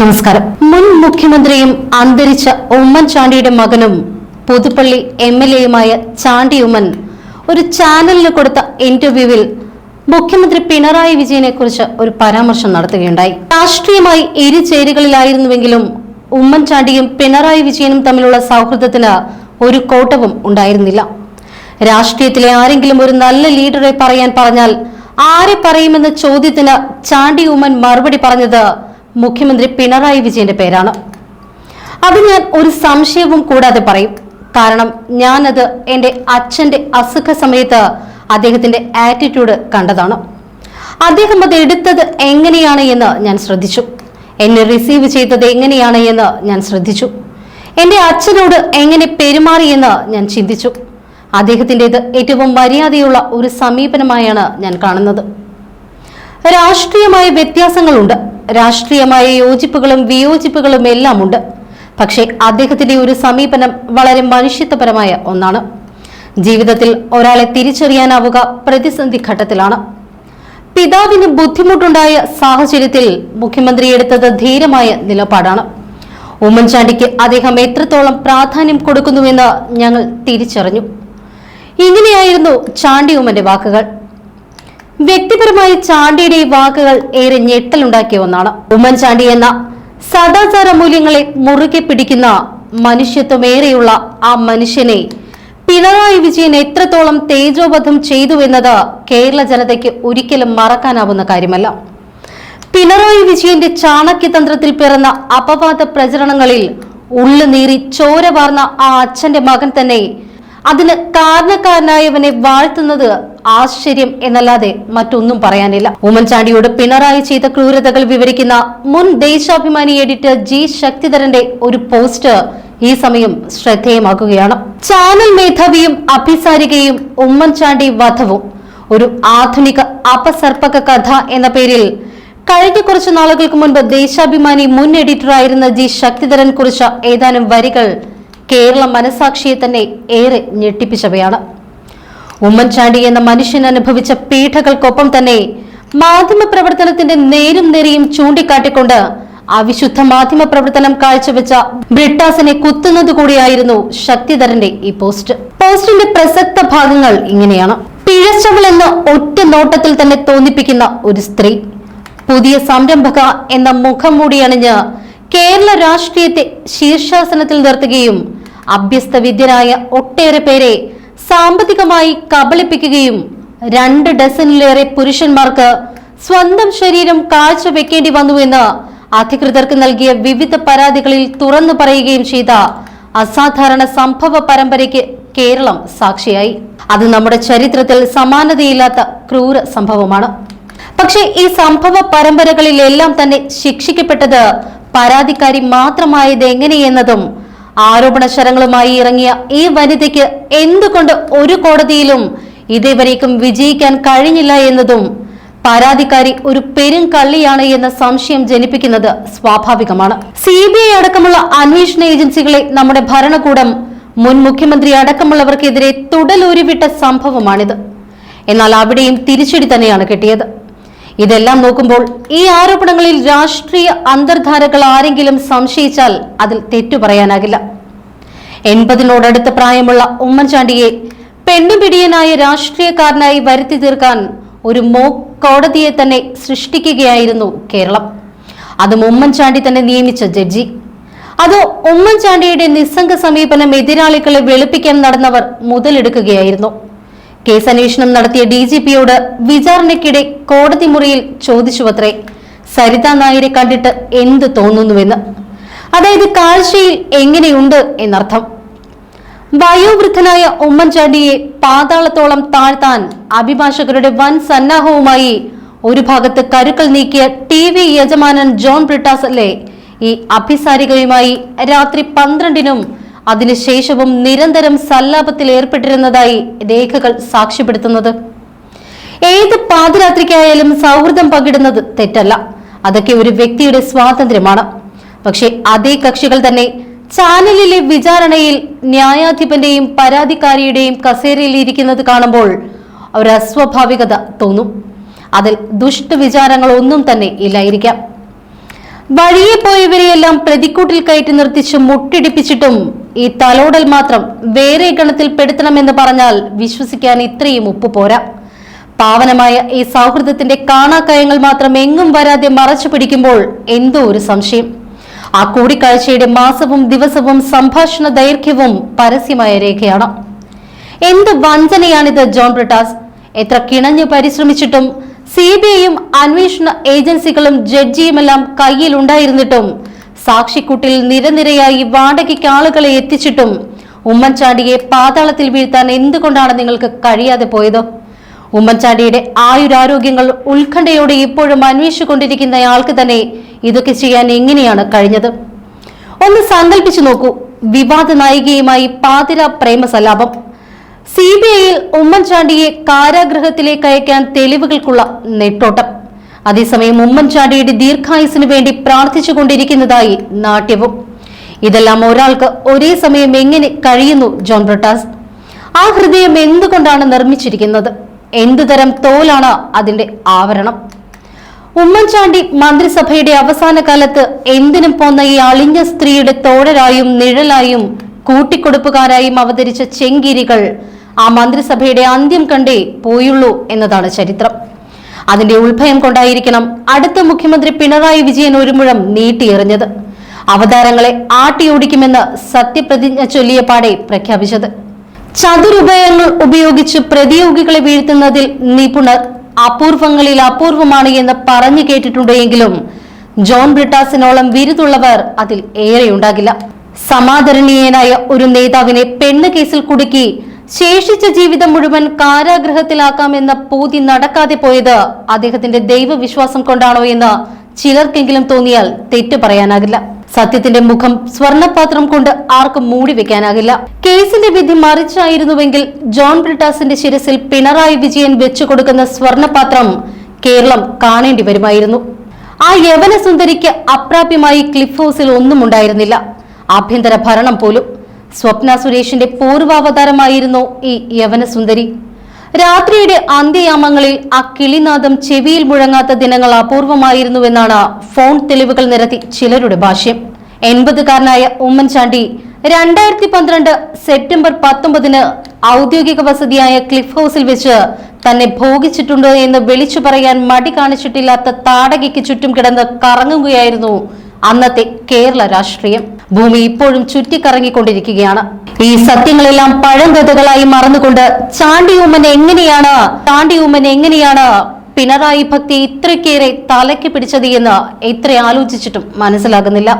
നമസ്കാരം. മുൻ മുഖ്യമന്ത്രിയും അന്തരിച്ച ഉമ്മൻചാണ്ടിയുടെ മകനും പുതുപ്പള്ളി എം എൽ എയുമായ ചാണ്ടി ഉമ്മൻ ഒരു ചാനലിന് കൊടുത്ത ഇന്റർവ്യൂവിൽ മുഖ്യമന്ത്രി പിണറായി വിജയനെ കുറിച്ച് ഒരു പരാമർശം നടത്തുകയുണ്ടായി. രാഷ്ട്രീയമായി ഇരു ചേരികളിലായിരുന്നുവെങ്കിലും ഉമ്മൻചാണ്ടിയും പിണറായി വിജയനും തമ്മിലുള്ള സൗഹൃദത്തിന് ഒരു കോട്ടവും ഉണ്ടായിരുന്നില്ല. രാഷ്ട്രീയത്തിലെ ആരെങ്കിലും ഒരു നല്ല ലീഡറെ പറയാൻ പറഞ്ഞാൽ ആരെ പറയുമെന്ന ചോദ്യത്തിന് ചാണ്ടി ഉമ്മൻ മറുപടി പറഞ്ഞത് മുഖ്യമന്ത്രി പിണറായി വിജയന്റെ പേരാണ്. അത് ഞാൻ ഒരു സംശയവും കൂടാതെ പറയും. കാരണം ഞാനത് എന്റെ അച്ഛന്റെ അസുഖ സമയത്ത് അദ്ദേഹത്തിന്റെ ആറ്റിറ്റ്യൂഡ് കണ്ടതാണ്. അദ്ദേഹം അത് എടുത്തത് എങ്ങനെയാണ് എന്ന് ഞാൻ ശ്രദ്ധിച്ചു. എന്നെ റിസീവ് ചെയ്തത് എങ്ങനെയാണ് എന്ന് ഞാൻ ശ്രദ്ധിച്ചു. എന്റെ അച്ഛനോട് എങ്ങനെ പെരുമാറിയെന്ന് ഞാൻ ചിന്തിച്ചു. അദ്ദേഹത്തിന്റെത് ഏറ്റവും മര്യാദയുള്ള ഒരു സമീപനമായാണ് ഞാൻ കാണുന്നത്. രാഷ്ട്രീയമായ വ്യത്യാസങ്ങളുണ്ട്. രാഷ്ട്രീയമായ യോജിപ്പുകളും വിയോജിപ്പുകളും എല്ലാം ഉണ്ട് പക്ഷേ അദ്ദേഹത്തിന്റെ ഒരു സമീപനം വളരെ മനുഷ്യത്വപരമായ ഒന്നാണ്. ജീവിതത്തിൽ ഒരാളെ തിരിച്ചറിയാനാവുക പ്രതിസന്ധി ഘട്ടത്തിലാണ്. പിതാവിന് ബുദ്ധിമുട്ടുണ്ടായ സാഹചര്യത്തിൽ മുഖ്യമന്ത്രി എടുത്തത് ധീരമായ നിലപാടാണ്. ഉമ്മൻചാണ്ടിക്ക് അദ്ദേഹം എത്രത്തോളം പ്രാധാന്യം കൊടുക്കുന്നുവെന്ന് ഞങ്ങൾ തിരിച്ചറിഞ്ഞു. ഇങ്ങനെയായിരുന്നു ചാണ്ടി ഉമ്മന്റെ വാക്കുകൾ. വ്യക്തിപരമായി ചാണ്ടിയുടെ വാക്കുകൾ ഏറെ ഞെട്ടലുണ്ടാക്കിയ ഒന്നാണ്. ഉമ്മൻചാണ്ടി എന്ന സദാചാര മൂല്യങ്ങളെ മുറുകെ പിടിക്കുന്ന മനുഷ്യത്വമേറെയുള്ള ആ മനുഷ്യനെ പിണറായി വിജയൻ എത്രത്തോളം തേജോബദ്ധം ചെയ്തു എന്നത് കേരള ജനതയ്ക്ക് ഒരിക്കലും മറക്കാനാവുന്ന കാര്യമല്ല. പിണറായി വിജയന്റെ ചാണക്യതന്ത്രത്തിൽ പിറന്ന അപവാദ പ്രചരണങ്ങളിൽ ഉള്ളുനീറി ചോര വാർന്ന ആ അച്ഛന്റെ മകൻ തന്നെ അതിന് കാരണക്കാരനായവനെ വാഴ്ത്തുന്നത് ആശ്ചര്യം എന്നല്ലാതെ മറ്റൊന്നും പറയാനില്ല. ഉമ്മൻചാണ്ടിയോട് പിണറായി ചെയ്ത ക്രൂരതകൾ വിവരിക്കുന്ന മുൻ ദേശാഭിമാനി എഡിറ്റർ ജി ശക്തിധരന്റെ ഒരു പോസ്റ്റ് ഈ സമയം ശ്രദ്ധേയമാക്കുകയാണ്. ചാനൽ മേധാവിയും അഭിസാരികയും ഉമ്മൻചാണ്ടി വധവും. ഒരു ആധുനിക അപസർപ്പക കഥ എന്ന പേരിൽ കഴിഞ്ഞ കുറച്ച് നാളുകൾക്ക് മുൻപ് ദേശാഭിമാനി മുൻ എഡിറ്ററായിരുന്ന ജി ശക്തിധരൻ കുറിച്ച ഏതാനും വരികൾ കേരള മനസാക്ഷിയെ തന്നെ ഏറെ ഞെട്ടിപ്പിച്ചവയാണ്. ഉമ്മൻചാണ്ടി എന്ന മനുഷ്യൻ അനുഭവിച്ച പീഠകൾക്കൊപ്പം തന്നെ മാധ്യമ പ്രവർത്തനത്തിന്റെ നേരും നേരെയും ചൂണ്ടിക്കാട്ടിക്കൊണ്ട് അവിശുദ്ധ മാധ്യമ പ്രവർത്തനം കാഴ്ചവെച്ച ബ്രിട്ടാസിനെ കുത്തുന്നത് കൂടിയായിരുന്നു ശക്തിധരന്റെ ഈ പോസ്റ്റ്. പോസ്റ്റിന്റെ പ്രസക്ത ഭാഗങ്ങൾ ഇങ്ങനെയാണ്. പിഴച്ചവൾ എന്ന ഒറ്റ നോട്ടത്തിൽ തന്നെ തോന്നിപ്പിക്കുന്ന ഒരു സ്ത്രീ. പുതിയ സംരംഭക എന്ന മുഖം മൂടിയണിഞ്ഞ് കേരള രാഷ്ട്രീയത്തെ ശീർഷാസനത്തിൽ നിർത്തുകയും അഭ്യസ്ത വിദ്യനായ ഒട്ടേറെ പേരെ സാമ്പത്തികമായി കബളിപ്പിക്കുകയും രണ്ട് ഡസനിലേറെ പുരുഷന്മാർക്ക് സ്വന്തം ശരീരം കാഴ്ചവെക്കേണ്ടി വന്നുവെന്ന് അധികൃതർക്ക് നൽകിയ വിവിധ പരാതികളിൽ തുറന്നു പറയുകയും ചെയ്ത അസാധാരണ സംഭവ പരമ്പരയ്ക്ക് കേരളം സാക്ഷിയായി. അത് നമ്മുടെ ചരിത്രത്തിൽ സമാനതയില്ലാത്ത ക്രൂര സംഭവമാണ്. പക്ഷേ ഈ സംഭവ പരമ്പരകളിലെല്ലാം തന്നെ ശിക്ഷിക്കപ്പെട്ടത് പരാതിക്കാരി മാത്രമായത് എങ്ങനെയെന്നതും ആരോപണ ശരങ്ങളുമായി ഇറങ്ങിയ ഈ വനിതയ്ക്ക് എന്തുകൊണ്ട് ഒരു കോടതിയിലും ഇതേവരേക്കും വിജയിക്കാൻ കഴിഞ്ഞില്ല എന്നതും പരാതിക്കാരി ഒരു പെരും കള്ളിയാണ് എന്ന സംശയം ജനിപ്പിക്കുന്നത് സ്വാഭാവികമാണ്. സി അടക്കമുള്ള അന്വേഷണ ഏജൻസികളെ നമ്മുടെ ഭരണകൂടം മുൻ മുഖ്യമന്ത്രി അടക്കമുള്ളവർക്കെതിരെ തുടലൂരിവിട്ട സംഭവമാണിത്. എന്നാൽ അവിടെയും തിരിച്ചടി തന്നെയാണ് കിട്ടിയത്. ഇതെല്ലാം നോക്കുമ്പോൾ ഈ ആരോപണങ്ങളിൽ രാഷ്ട്രീയ അന്തർധാരകൾ ആരെങ്കിലും സംശയിച്ചാൽ അതിൽ തെറ്റു പറയാനാകില്ല. എൺപതിനോടടുത്ത പ്രായമുള്ള ഉമ്മൻചാണ്ടിയെ പെണ്ണുപിടിയനായ രാഷ്ട്രീയക്കാരനായി വരുത്തി തീർക്കാൻ ഒരു മോ കോടതിയെ തന്നെ സൃഷ്ടിക്കുകയായിരുന്നു കേരളം. അതും ഉമ്മൻചാണ്ടി തന്നെ നിയമിച്ച ജഡ്ജി. അത് ഉമ്മൻചാണ്ടിയുടെ നിസ്സംഗ സമീപനം എതിരാളികളെ വെളുപ്പിക്കാൻ നടന്നവർ മുതലെടുക്കുകയായിരുന്നു. കേസ് അന്വേഷണം നടത്തിയ ഡി ജി പിയോട് വിചാരണയ്ക്കിടെ കോടതി മുറിയിൽ ചോദിച്ചുവത്രേ സരിത നായരെ കണ്ടിട്ട് എന്ത് തോന്നുന്നുവെന്ന്. അതായത് കാഴ്ചയിൽ എങ്ങനെയുണ്ട് എന്നർത്ഥം. വയോവൃദ്ധനായ ഉമ്മൻചാണ്ടിയെ പാതാളത്തോളം താഴ്ത്താൻ അഭിഭാഷകരുടെ വൻ സന്നാഹവുമായി ഒരു ഭാഗത്ത് കരുക്കൾ നീക്കിയ ടി വി യജമാനൻ ജോൺ ബ്രിട്ടാസ് അല്ലേ ഈ അഭിസാരികയുമായി രാത്രി പന്ത്രണ്ടിനും അതിനുശേഷവും നിരന്തരം സല്ലാപത്തിൽ ഏർപ്പെട്ടിരുന്നതായി രേഖകൾ സാക്ഷ്യപ്പെടുത്തുന്നത്. ഏത് പാതിരാത്രിക്കായാലും സൗഹൃദം പങ്കിടുന്നത് തെറ്റല്ല. അതൊക്കെ ഒരു വ്യക്തിയുടെ സ്വാതന്ത്ര്യമാണ്. പക്ഷെ അതേ കക്ഷികൾ തന്നെ ചാനലിലെ വിചാരണയിൽ ന്യായാധിപന്റെയും പരാതിക്കാരിയുടെയും കസേരയിൽ ഇരിക്കുന്നത് കാണുമ്പോൾ ഒരു അസ്വാഭാവികത തോന്നും. അതിൽ ദുഷ്ടവിചാരങ്ങൾ ഒന്നും തന്നെ ഇല്ലായിരിക്കാം. വഴിയെ പോയവരെയെല്ലാം പ്രതിക്കൂട്ടിൽ കയറ്റി നിർത്തിച്ച് മുട്ടിടിപ്പിച്ചിട്ടും ഈ തലോടൽ മാത്രം വേറെ ഗണത്തിൽ പെടുത്തണമെന്ന് പറഞ്ഞാൽ വിശ്വസിക്കാൻ ഇത്രയും ഉപ്പ് പോരാ. പാവനമായ ഈ സൗഹൃദത്തിന്റെ കാണാക്കയങ്ങൾ മാത്രം എങ്ങും വരാതെ മറച്ചു പിടിക്കുമ്പോൾ എന്തോ ഒരു സംശയം. ആ കൂടിക്കാഴ്ചയുടെ മാസവും ദിവസവും സംഭാഷണ ദൈർഘ്യവും പരസ്യമായ രേഖയാണ്. എന്ത് വഞ്ചനയാണിത് ജോൺ ബ്രിട്ടാസ്? എത്ര കിണഞ്ഞു പരിശ്രമിച്ചിട്ടും സി ബി ഐയും അന്വേഷണ ഏജൻസികളും ജഡ്ജിയുമെല്ലാം കയ്യിലുണ്ടായിരുന്നിട്ടും. സാക്ഷിക്കൂട്ടിൽ നിരനിരയായി വാടകയ്ക്ക് ആളുകളെ എത്തിച്ചിട്ടും ഉമ്മൻചാണ്ടിയെ പാതാളത്തിൽ വീഴ്ത്താൻ എന്തുകൊണ്ടാണ് നിങ്ങൾക്ക് കഴിയാതെ പോയത്? ഉമ്മൻചാണ്ടിയുടെ ആയുരാരോഗ്യങ്ങൾ ഉത്കണ്ഠയോടെ ഇപ്പോഴും അന്വേഷിച്ചുകൊണ്ടിരിക്കുന്നയാൾക്ക് തന്നെ ഇതൊക്കെ ചെയ്യാൻ എങ്ങനെയാണ് കഴിഞ്ഞത്? ഒന്ന് സങ്കല്പിച്ചു നോക്കൂ. വിവാദ നായികയുമായി പാതിര പ്രേമസലാപം. സി ബി ഐയിൽ ഉമ്മൻചാണ്ടിയെ കാരാഗ്രഹത്തിലേക്ക് അയക്കാൻ തെളിവുകൾക്കുള്ള നെട്ടോട്ടം. അതേസമയം ഉമ്മൻചാണ്ടിയുടെ ദീർഘായുസിനു വേണ്ടി പ്രാർത്ഥിച്ചുകൊണ്ടിരിക്കുന്നതായി നാട്യവും. ഇതെല്ലാം ഒരാൾക്ക് ഒരേ സമയം എങ്ങനെ കഴിയുന്നു ജോൺ ബ്രിട്ടാസ്? ആ ഹൃദയം എന്തുകൊണ്ടാണ് നിർമ്മിച്ചിരിക്കുന്നത്? എന്തുതരം തോലാണ് അതിന്റെ ആവരണം? ഉമ്മൻചാണ്ടി മന്ത്രിസഭയുടെ അവസാന കാലത്ത് എന്തിനും പോന്ന ഈ അളിഞ്ഞ സ്ത്രീയുടെ തോഴരായും നിഴലായും കൂട്ടിക്കൊടുപ്പുകാരായും അവതരിച്ച ചെങ്കിരികൾ ആ മന്ത്രിസഭയുടെ അന്ത്യം കണ്ടേ പോയുള്ളൂ എന്നതാണ് ചരിത്രം. അതിന്റെ ഉത്ഭയം കൊണ്ടായിരിക്കണം അടുത്ത മുഖ്യമന്ത്രി പിണറായി വിജയൻ ഒരു മുഴം നീട്ടിയെറിഞ്ഞത്. അവതാരങ്ങളെ ആട്ടിയോടിക്കുമെന്ന് സത്യപ്രതിജ്ഞ ചൊല്ലിയ പാടെ പ്രഖ്യാപിച്ചത്. ചതുരുപയങ്ങൾ ഉപയോഗിച്ച് പ്രതിയോഗികളെ വീഴ്ത്തുന്നതിൽ നിപുണർ അപൂർവങ്ങളിൽ അപൂർവമാണ് എന്ന് പറഞ്ഞു കേട്ടിട്ടുണ്ടെങ്കിലും ജോൺ ബ്രിട്ടാസിനോളം വിരുതുള്ളവർ അതിൽ ഏറെയുണ്ടാകില്ല. സമാദരണീയനായ ഒരു നേതാവിനെ പെണ്ണ് കേസിൽ കുടുക്കി ശേഷിച്ച ജീവിതം മുഴുവൻ കാരാഗ്രഹത്തിലാക്കാമെന്ന പൂതി നടക്കാതെ പോയത് അദ്ദേഹത്തിന്റെ ദൈവവിശ്വാസം കൊണ്ടാണോ എന്ന് ചിലർക്കെങ്കിലും തോന്നിയാൽ തെറ്റു പറയാനാകില്ല. സത്യത്തിന്റെ മുഖം സ്വർണപാത്രം കൊണ്ട് ആർക്കും മൂടി വെക്കാനാകില്ല. കേസിന്റെ വിധി മറിച്ചായിരുന്നുവെങ്കിൽ ജോൺ ബ്രിട്ടാസിന്റെ ശിരസിൽ പിണറായി വിജയൻ വെച്ചു കൊടുക്കുന്ന സ്വർണപാത്രം കേരളം കാണേണ്ടി വരുമായിരുന്നു. ആ യവന സുന്ദരിക്ക് അപ്രാപ്യമായി ക്ലിഫ് ഹൗസിൽ ഒന്നും ഉണ്ടായിരുന്നില്ല. ആഭ്യന്തര ഭരണം പോലും. സ്വപ്ന സുരേഷിന്റെ പൂർവാവതാരമായിരുന്നു ഈ യവനസുന്ദരി. രാത്രിയുടെ അന്ത്യയാമങ്ങളിൽ ആ കിളിനാദം ചെവിയിൽ മുഴങ്ങാത്ത ദിനങ്ങൾ അപൂർവമായിരുന്നുവെന്നാണ് ഫോൺ തെളിവുകൾ നിരത്തി ചിലരുടെ ഭാഷ്യം. എൺപതുകാരനായ ഉമ്മൻചാണ്ടി രണ്ടായിരത്തി പന്ത്രണ്ട് സെപ്റ്റംബർ പത്തൊമ്പതിന് ഔദ്യോഗിക വസതിയായ ക്ലിഫ് ഹൗസിൽ വെച്ച് തന്നെ ഭോഗിച്ചിട്ടുണ്ട് എന്ന് വിളിച്ചു പറയാൻ മടി കാണിച്ചിട്ടില്ലാത്ത താടകയ്ക്ക് ചുറ്റും കിടന്ന് കറങ്ങുകയായിരുന്നു അന്നത്തെ കേരള രാഷ്ട്രീയം. ഭൂമി ഇപ്പോഴും ചുറ്റിക്കറങ്ങിക്കൊണ്ടിരിക്കുകയാണ്. ഈ സത്യങ്ങളെല്ലാം പഴങ്കഥകളായി മറന്നുകൊണ്ട് ചാണ്ടി ഉമ്മൻ എങ്ങനെയാണ് ചാണ്ടി ഉമ്മൻ എങ്ങനെയാണ് പിണറായി ഭക്തി ഇത്രക്കേറെ തലയ്ക്ക് പിടിച്ചത് എന്ന് എത്ര ആലോചിച്ചിട്ടും മനസ്സിലാകുന്നില്ല.